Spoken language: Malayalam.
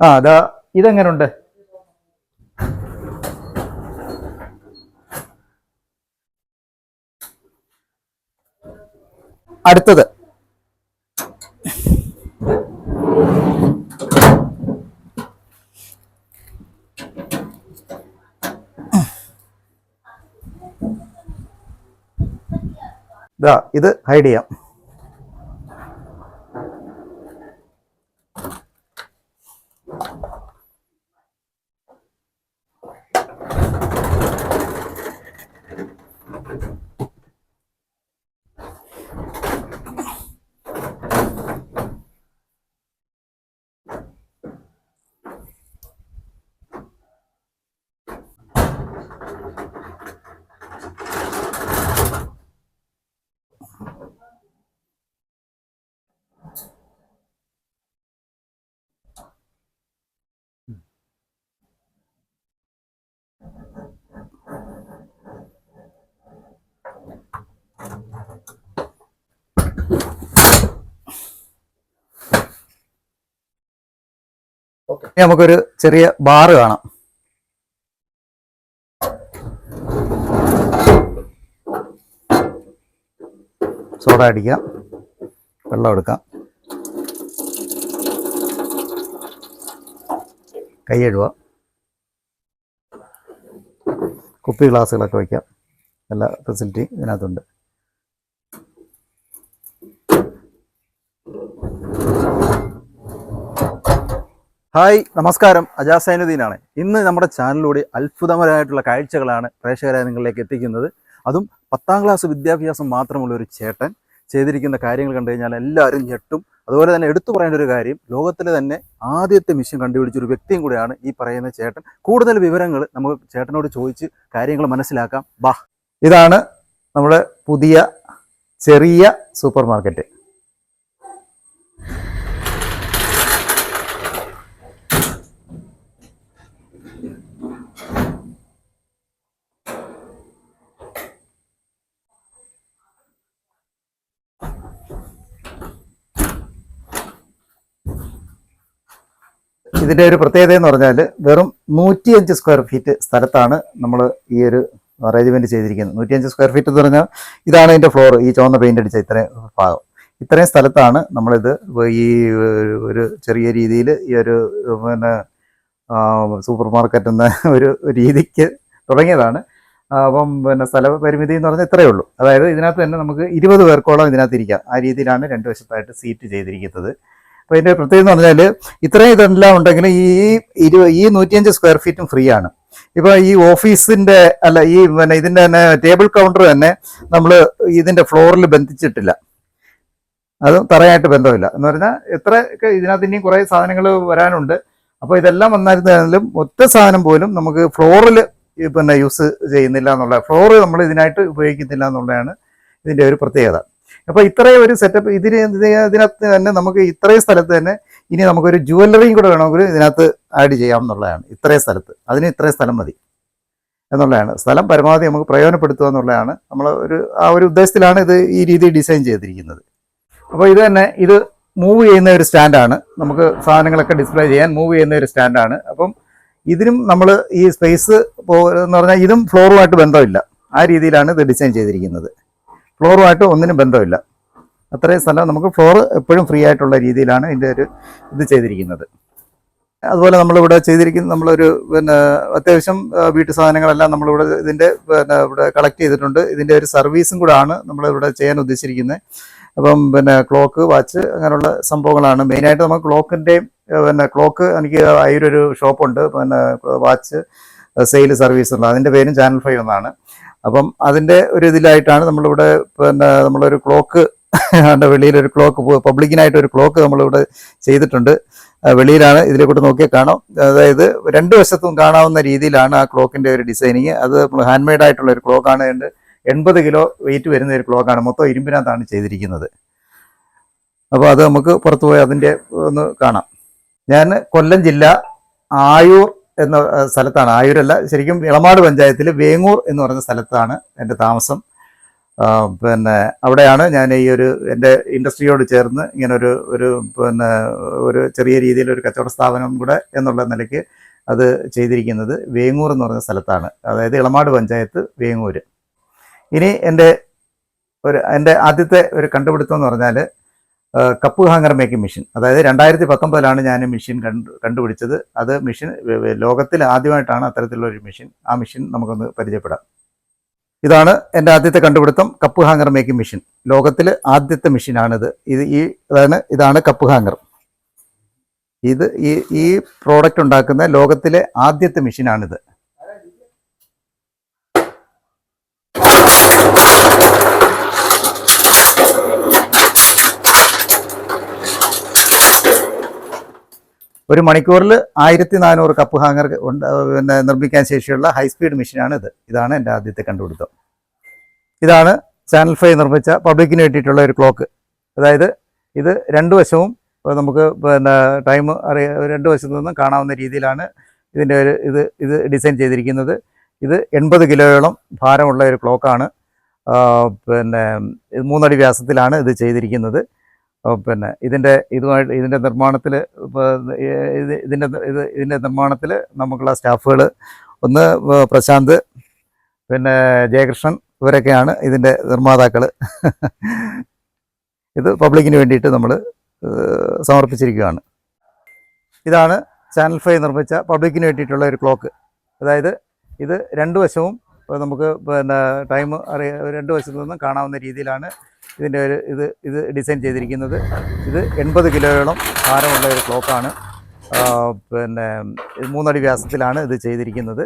ആ അതാ ഇതെങ്ങനുണ്ട്? അടുത്തത്. ഇതാ ഇത് ഹൈഡ് ചെയ്യാം. ഇനി നമുക്കൊരു ചെറിയ ബാറ് കാണാം. സോഡ അടിക്കാം. വെള്ളം എടുക്കാം. കൈ കഴുകുക കുപ്പി ഗ്ലാസ്സുകളൊക്കെ വയ്ക്കാം എല്ലാ ഫെസിലിറ്റിയും ഇതിനകത്തുണ്ട്. ഹായ് നമസ്കാരം. അജാസ് സൈനുദ്ദീനാണ്. ഇന്ന് നമ്മുടെ ചാനലിലൂടെ അത്ഭുതകരമായിട്ടുള്ള കാഴ്ചകളാണ് പ്രേക്ഷകരെ നിങ്ങളിലേക്ക് എത്തിക്കുന്നത്. അതും പത്താം ക്ലാസ് വിദ്യാഭ്യാസം മാത്രമുള്ള ഒരു ചേട്ടൻ ചെയ്തിരിക്കുന്ന കാര്യങ്ങൾ കണ്ടു കഴിഞ്ഞാൽ എല്ലാവരും ഞെട്ടും. അതുപോലെ തന്നെ എടുത്തു പറയേണ്ട ഒരു കാര്യം ലോകത്തിലെ തന്നെ ആദ്യത്തെ മിഷൻ കണ്ടുപിടിച്ച ഒരു വ്യക്തിയും കൂടെയാണ് ഈ പറയുന്ന ചേട്ടൻ. കൂടുതൽ വിവരങ്ങൾ നമുക്ക് ചേട്ടനോട് ചോദിച്ച് കാര്യങ്ങൾ മനസ്സിലാക്കാം. ബാ. ഇതാണ് നമ്മുടെ പുതിയ ചെറിയ സൂപ്പർ മാർക്കറ്റ് ഇതിന്റെ ഒരു പ്രത്യേകത എന്ന് പറഞ്ഞാൽ വെറും നൂറ്റിയഞ്ച് സ്ക്വയർ ഫീറ്റ് സ്ഥലത്താണ് നമ്മൾ ഈ ഒരു അറേഞ്ച്മെന്റ് ചെയ്തിരിക്കുന്നത്. നൂറ്റിയഞ്ച് സ്ക്വയർ ഫീറ്റ് എന്ന് പറഞ്ഞാൽ ഇതാണ് ഇതിന്റെ ഫ്ലോർ ഈ ചുവന്ന പെയിന്റ് അടിച്ച ഇത്രയും ഭാഗം. ഇത്രയും സ്ഥലത്താണ് നമ്മളിത് ഈ ഒരു- ചെറിയ രീതിയിൽ ഈ ഒരു പിന്നെ സൂപ്പർ മാർക്കറ്റ് എന്ന ഒരു രീതിക്ക് തുടങ്ങിയതാണ്. അപ്പം പിന്നെ സ്ഥല പരിമിതി എന്ന് പറഞ്ഞാൽ ഇത്രയേ ഉള്ളൂ. അതായത് ഇതിനകത്ത് തന്നെ നമുക്ക് ഇരുപത് പേർക്കോളം ഇതിനകത്ത് ഇരിക്കാം. ആ രീതിയിലാണ് രണ്ട് വശത്തായിട്ട് സീറ്റ് ചെയ്തിരിക്കുന്നത്. അപ്പോൾ ഇതിന്റെ പ്രത്യേകത എന്ന് പറഞ്ഞാൽ ഇത്രയും ഇതെല്ലാം ഉണ്ടെങ്കിൽ ഈ ഇരു ഈ നൂറ്റിയഞ്ച് സ്ക്വയർ ഫീറ്റും ഫ്രീ ആണ്. ഇപ്പോൾ ഈ ഓഫീസിന്റെ അല്ല ഈ പിന്നെ ഇതിന്റെ തന്നെ ടേബിൾ കൗണ്ടർ തന്നെ നമ്മൾ ഇതിന്റെ ഫ്ലോറിൽ ബന്ധിച്ചിട്ടില്ല. അത് തറയായിട്ട് ബന്ധമില്ല. എന്ന് പറഞ്ഞാൽ എത്ര ഇതിനകത്ത് ഇനിയും കുറേ സാധനങ്ങൾ വരാനുണ്ട്. അപ്പോൾ ഇതെല്ലാം വന്നായിരുന്നാലും ഒറ്റ സാധനം പോലും നമുക്ക് ഫ്ലോറിൽ പിന്നെ യൂസ് ചെയ്യുന്നില്ല എന്നുള്ള ഫ്ലോർ നമ്മൾ ഇതിനായിട്ട് ഉപയോഗിക്കുന്നില്ല എന്നുള്ളതാണ് ഇതിന്റെ ഒരു പ്രത്യേകത. അപ്പോൾ ഇത്രയും ഒരു സെറ്റപ്പ് ഇതിന് ഇത് ഇതിനകത്ത് തന്നെ നമുക്ക് ഇത്രയും സ്ഥലത്ത് തന്നെ ഇനി നമുക്കൊരു ജുവല്ലറിയും കൂടെ വേണമെങ്കിൽ ഇതിനകത്ത് ആഡ് ചെയ്യാം എന്നുള്ളതാണ്. ഇത്രയും സ്ഥലത്ത്. അതിന് ഇത്രയും സ്ഥലം മതി എന്നുള്ളതാണ്. സ്ഥലം പരമാവധി നമുക്ക് പ്രയോജനപ്പെടുത്തുക എന്നുള്ളതാണ് നമ്മൾ ഒരു ആ ഒരു ഉദ്ദേശത്തിലാണ് ഇത് ഈ രീതിയിൽ ഡിസൈൻ ചെയ്തിരിക്കുന്നത്. അപ്പോൾ ഇത് തന്നെ ഇത് മൂവ് ചെയ്യുന്ന ഒരു സ്റ്റാൻഡാണ് നമുക്ക് സാധനങ്ങളൊക്കെ ഡിസ്പ്ലേ ചെയ്യാൻ മൂവ് ചെയ്യുന്ന ഒരു സ്റ്റാൻഡാണ് അപ്പം ഇതിനും നമ്മൾ ഈ സ്പേസ് എന്ന് പറഞ്ഞാൽ ഇതും ഫ്ലോറുമായിട്ട് ബന്ധമില്ല. ആ രീതിയിലാണ് ഇത് ഡിസൈൻ ചെയ്തിരിക്കുന്നത്. ഫ്ലോറുമായിട്ട് ഒന്നിനും ബന്ധമില്ല. അത്രയും സ്ഥലം നമുക്ക് ഫ്ലോർ എപ്പോഴും ഫ്രീ ആയിട്ടുള്ള രീതിയിലാണ് ഇതിന്റെ ഒരു ഇത് ചെയ്തിരിക്കുന്നത്. അതുപോലെ നമ്മളിവിടെ ചെയ്തിരിക്കുന്ന നമ്മളൊരു പിന്നെ അത്യാവശ്യം വീട്ടു സാധനങ്ങളെല്ലാം നമ്മളിവിടെ ഇതിന്റെ പിന്നെ ഇവിടെ കളക്ട് ചെയ്തിട്ടുണ്ട്. ഇതിന്റെ ഒരു സർവീസും കൂടെ ആണ് നമ്മളിവിടെ ചെയ്യാൻ ഉദ്ദേശിച്ചിരിക്കുന്നത്. അപ്പം പിന്നെ ക്ലോക്ക് വാച്ച് അങ്ങനെയുള്ള സംഭവങ്ങളാണ്. മെയിനായിട്ട് നമുക്ക് ക്ലോക്കിന്റെയും പിന്നെ ക്ലോക്ക് എനിക്ക് അതിലൊരു ഷോപ്പുണ്ട്. പിന്നെ വാച്ച് സെയിൽ സർവീസ് ഉണ്ട് അതിന്റെ പേരും ചാനൽ ഫൈവ് എന്നാണ്. അപ്പം അതിന്റെ ഒരു ഇതിലായിട്ടാണ് നമ്മളിവിടെ പിന്നെ നമ്മളൊരു ക്ലോക്ക് അതിന്റെ വെളിയിലൊരു ക്ലോക്ക് പബ്ലിക്കിനായിട്ട് ഒരു ക്ലോക്ക് നമ്മളിവിടെ ചെയ്തിട്ടുണ്ട്. വെളിയിലാണ്. ഇതിലെ കൂടെ നോക്കിയാൽ കാണാം. അതായത് രണ്ട് വശത്തും കാണാവുന്ന രീതിയിലാണ് ആ ക്ലോക്കിന്റെ ഒരു ഡിസൈനിങ് അത് നമ്മൾ ഹാൻഡ് മെയ്ഡ് ആയിട്ടുള്ള ഒരു ക്ലോക്കാണ് അതിന്റെ എൺപത് കിലോ വെയിറ്റ് വരുന്ന ഒരു ക്ലോക്കാണ് മൊത്തം ഇരുമ്പിനകത്താണ് ചെയ്തിരിക്കുന്നത്. അപ്പോൾ അത് നമുക്ക് പുറത്ത് പോയി അതിന്റെ ഒന്ന് കാണാം. ഞാൻ കൊല്ലം ജില്ല ആയൂർ എന്ന സ്ഥലത്താണ്. ആയൂരല്ല ശരിക്കും ഇളമാട് പഞ്ചായത്തിൽ വേങ്ങൂർ എന്ന് പറഞ്ഞ സ്ഥലത്താണ് എന്റെ താമസം. പിന്നെ അവിടെയാണ് ഞാൻ ഈ ഒരു എന്റെ ഇൻഡസ്ട്രിയോട് ചേർന്ന് ഇങ്ങനെ ഒരു ഒരു പിന്നെ ഒരു ചെറിയ രീതിയിൽ ഒരു കച്ചവട സ്ഥാപനം കൂടെ എന്നുള്ള നിലയ്ക്ക് അത് ചെയ്തിരിക്കുന്നത് വേങ്ങൂർ എന്ന് പറഞ്ഞ സ്ഥലത്താണ്. അതായത് ഇളമാട് പഞ്ചായത്ത് വേങ്ങൂർ ഇനി എന്റെ ഒരു എന്റെ ആദ്യത്തെ ഒരു കണ്ടുപിടുത്തം എന്ന് പറഞ്ഞാൽ കപ്പ് ഹാങ്ങർ മേക്കിംഗ് മെഷീൻ. അതായത് രണ്ടായിരത്തി പത്തൊമ്പതിലാണ് ഞാൻ മെഷീൻ കണ്ടു കണ്ടുപിടിച്ചത്. അത് മെഷീൻ ലോകത്തിൽ ആദ്യമായിട്ടാണ് അത്തരത്തിലുള്ള ഒരു മെഷീൻ. ആ മെഷീൻ നമുക്കൊന്ന് പരിചയപ്പെടാം. ഇതാണ് എന്റെ ആദ്യത്തെ കണ്ടുപിടുത്തം കപ്പ് ഹാങ്ങർ മേക്കിംഗ് മെഷീൻ. ലോകത്തിൽ ആദ്യത്തെ മെഷീനാണിത്. ഇത് ഈ അതാണ് ഇതാണ് കപ്പ് ഹാങ്ങർ. ഇത് ഈ ഈ പ്രോഡക്റ്റ് ഉണ്ടാക്കുന്ന ലോകത്തിലെ ആദ്യത്തെ മെഷീനാണിത്. ഒരു മണിക്കൂറിൽ ആയിരത്തി നാനൂറ് കപ്പ് ഹാങ്ങർ ഉണ്ട് പിന്നെ നിർമ്മിക്കാൻ ശേഷിയുള്ള ഹൈ സ്പീഡ് മെഷീനാണ് ഇത്. ഇതാണ് എന്റെ ആദ്യത്തെ കണ്ടുപിടുത്തം. ഇതാണ് ചാനൽ ഫൈവ് നിർമ്മിച്ച പബ്ലിക്കിന് വേണ്ടിയിട്ടുള്ള ഒരു ക്ലോക്ക് അതായത് ഇത് രണ്ട് വശവും നമുക്ക് പിന്നെ ടൈം അറിയ രണ്ട് വശത്തു നിന്നും കാണാവുന്ന രീതിയിലാണ് ഇതിന്റെ ഒരു ഇത് ഇത് ഡിസൈൻ ചെയ്തിരിക്കുന്നത്. ഇത് എൺപത് കിലോയോളം ഭാരമുള്ള ഒരു ക്ലോക്കാണ് പിന്നെ മൂന്നടി വ്യാസത്തിലാണ് ഇത് ചെയ്തിരിക്കുന്നത്. പിന്നെ ഇതിന്റെ ഇതുമായിട്ട് ഇതിന്റെ നിർമ്മാണത്തിൽ ഇത് ഇതിന്റെ ഇത് ഇതിന്റെ നിർമ്മാണത്തിൽ നമുക്കുള്ള സ്റ്റാഫുകൾ ഒന്ന് പ്രശാന്ത് പിന്നെ ജയകൃഷ്ണൻ ഇവരൊക്കെയാണ് ഇതിന്റെ നിർമ്മാതാക്കൾ ഇത് പബ്ലിക്കിന് വേണ്ടിയിട്ട് നമ്മൾ സമർപ്പിച്ചിരിക്കുകയാണ്. ഇതാണ് ചാനൽ ഫൈവ് നിർമ്മിച്ച പബ്ലിക്കിന് വേണ്ടിയിട്ടുള്ള ഒരു ക്ലോക്ക്. അതായത് ഇത് രണ്ട് വശവും നമുക്ക് പിന്നെ ടൈം അറിയ രണ്ട് വശത്തു നിന്നും കാണാവുന്ന രീതിയിലാണ് ഇതിന്റെ ഒരു ഇത് ഇത് ഡിസൈൻ ചെയ്തിരിക്കുന്നത്. ഇത് എൺപത് കിലോയോളം ഭാരമുള്ള ഒരു ക്ലോക്കാണ്. പിന്നെ മൂന്നടി വ്യാസത്തിലാണ് ഇത് ചെയ്തിരിക്കുന്നത്.